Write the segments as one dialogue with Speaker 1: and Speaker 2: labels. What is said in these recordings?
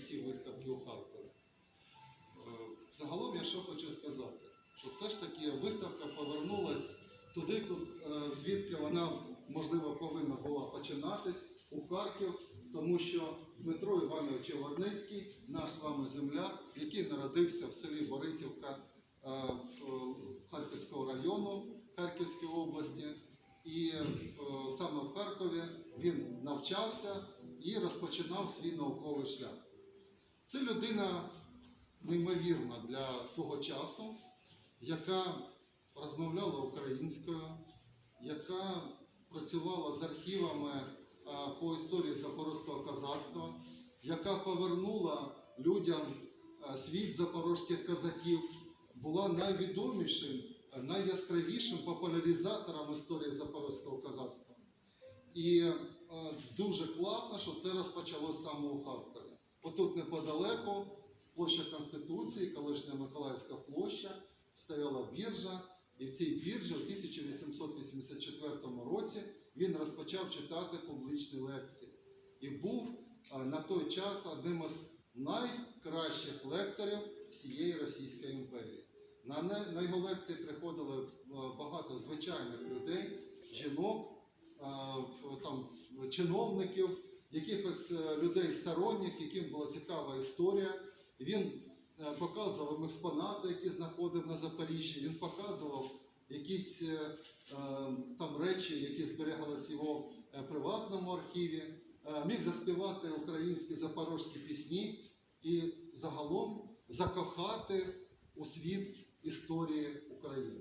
Speaker 1: відкритті виставки у Харкові. Е, Загалом я що хочу сказати, що все ж таки виставка повернулась туди, е, звідки вона можливо повинна була починатись у Харків, тому що Дмитро Іванович Яворницький, наш з вами земляк, який народився в селі Борисівка е, Харківського району Харківської області. І саме в Харкові він навчався і розпочинав свій науковий шлях. Це людина неймовірна для свого часу, яка розмовляла українською, яка працювала з архівами по історії запорозького козацтва, яка повернула людям світ запорозьких козаків, була найвідомішим, найяскравішим популяризатором історії запорозького козацтва. І дуже класно, що це розпочалось саме у Харкові. Отут неподалеку, площа Конституції, колишня Миколаївська площа, стояла біржа, і в цій біржі у 1884 році він розпочав читати публічні лекції. І був на той час одним із найкращих лекторів всієї Російської імперії. На, його лекції приходили багато звичайних людей, жінок, там, чиновників, якихось е, людей сторонніх, яким була цікава історія. Він е, показував експонати, які знаходив на Запоріжжі. Він показував якісь е, там речі, які зберігалися в його приватному архіві. Міг заспівати українські запорожські пісні і загалом закохати у світ історії України.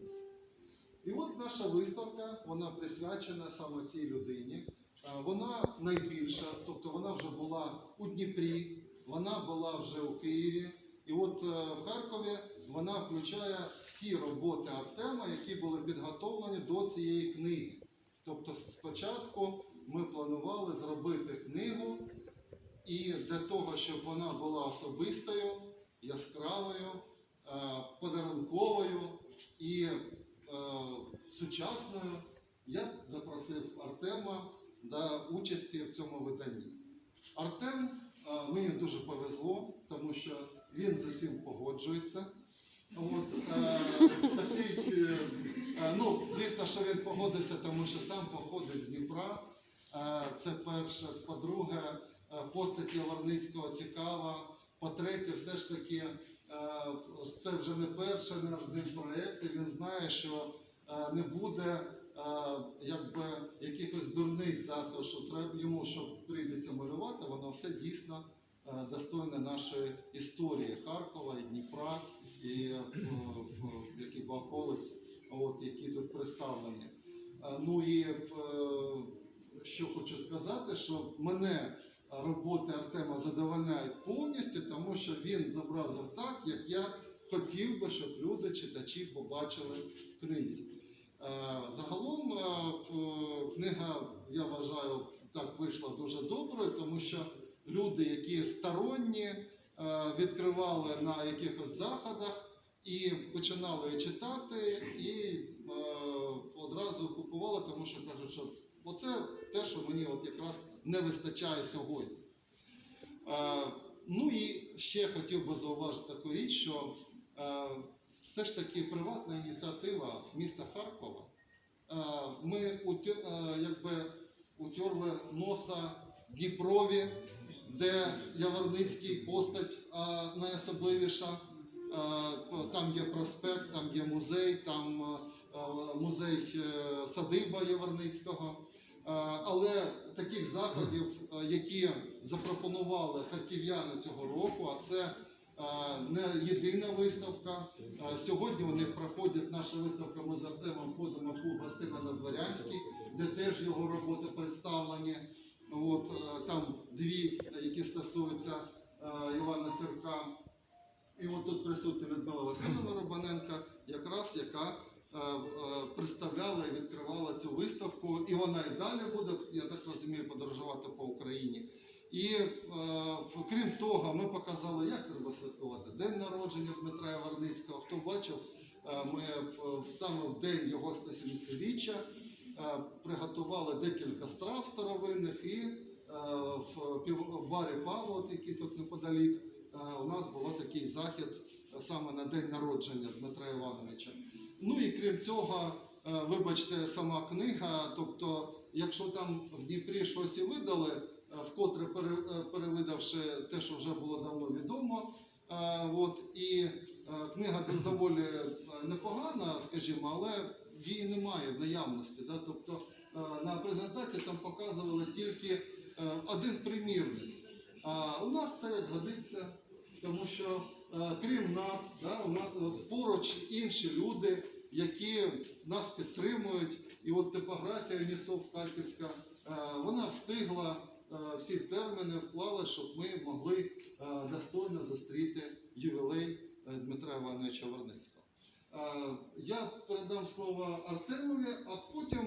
Speaker 1: І от наша виставка, вона присвячена саме цій людині. Е, Вона найбільша, тобто вона вже була у Дніпрі, вона була вже у Києві. І от е, в Харкові вона включає всі роботи Артема, які були підготовлені до цієї книги. Тобто спочатку ми планували зробити книгу, і для того, щоб вона була особистою, яскравою, е, подарунковою і сучасною, я запросив Артема до участі в цьому виданні. Артем мені дуже повезло, тому що він з усім погоджується. От, е, такий, е, е, ну, звісно, що він погодився, тому що сам походить з Дніпра. Е, це перше. По-друге, е, постать Яворницького цікава. По-третє, все ж таки, е, це вже не перший наш з ним проєкт, він знає, що е, не буде якби, якихось дурниць, да, то, що треба йому, що прийдеться малювати, воно все дійсно е, достойне нашої історії Харкова і Дніпра, і е, які околиць, от, які тут представлені. Е, Ну і що хочу сказати, що мене роботи Артема задовольняють повністю, тому що він зобразив так, як я хотів би, щоб люди, читачі побачили книзі. Е, Загалом е, книга, я вважаю, так вийшла дуже доброю, тому що люди, які сторонні, е, відкривали на якихось заходах і починали читати, і одразу купували, тому що кажуть, що оце те, що мені от якраз не вистачає сьогодні. Ну і ще хотів би зауважити таку річ, що все ж таки приватна ініціатива міста Харкова. Е, ми е, якби утерли носа Дніпрові, де Яворницький постать е, найособливіша. Там є проспект, там є музей, там музей садиба Яворницького. Але таких заходів, які запропонували харків'яни цього року, а це не єдина виставка. Сьогодні у них проходить наша виставка. Ми з Артемом ходимо в Гостина на Дворянській, де теж його роботи представлені. От е, там дві, які стосуються е, Івана Сірка. І от тут присутня Людмила Васильівна Робаненко, якраз яка е, представляла і відкривала цю виставку, і вона і далі буде, я так розумію, подорожувати по Україні. І е, крім того, ми показали, як треба святкувати день народження Дмитра Яворницького. Хто бачив, е, ми в- саме в день його 170-річчя е, приготували декілька страв старовинних і е, в пів- в барі Павло, який тут неподалік, е, у нас було такий захід е, саме на день народження Дмитра Івановича. Ну і крім цього, е, вибачте, сама книга. Тобто, якщо там в Дніпрі щось і видали, е, вкотре е, перевидавши те, що вже було давно відомо. е, От, і е, книга доволі е, непогана, скажімо, але її немає в наявності. Да? Тобто е, на презентації там показували тільки е, один примірник. А у нас це годиться, тому що е, крім нас, да, у нас е, поруч інші люди, які нас підтримують. І от типографія Унісов Харківська, е, вона встигла е, всі терміни вклали, щоб ми могли е, достойно зустріти ювілей е, Дмитра Івановича Верницького. Е, Я передам слово Артемові, а потім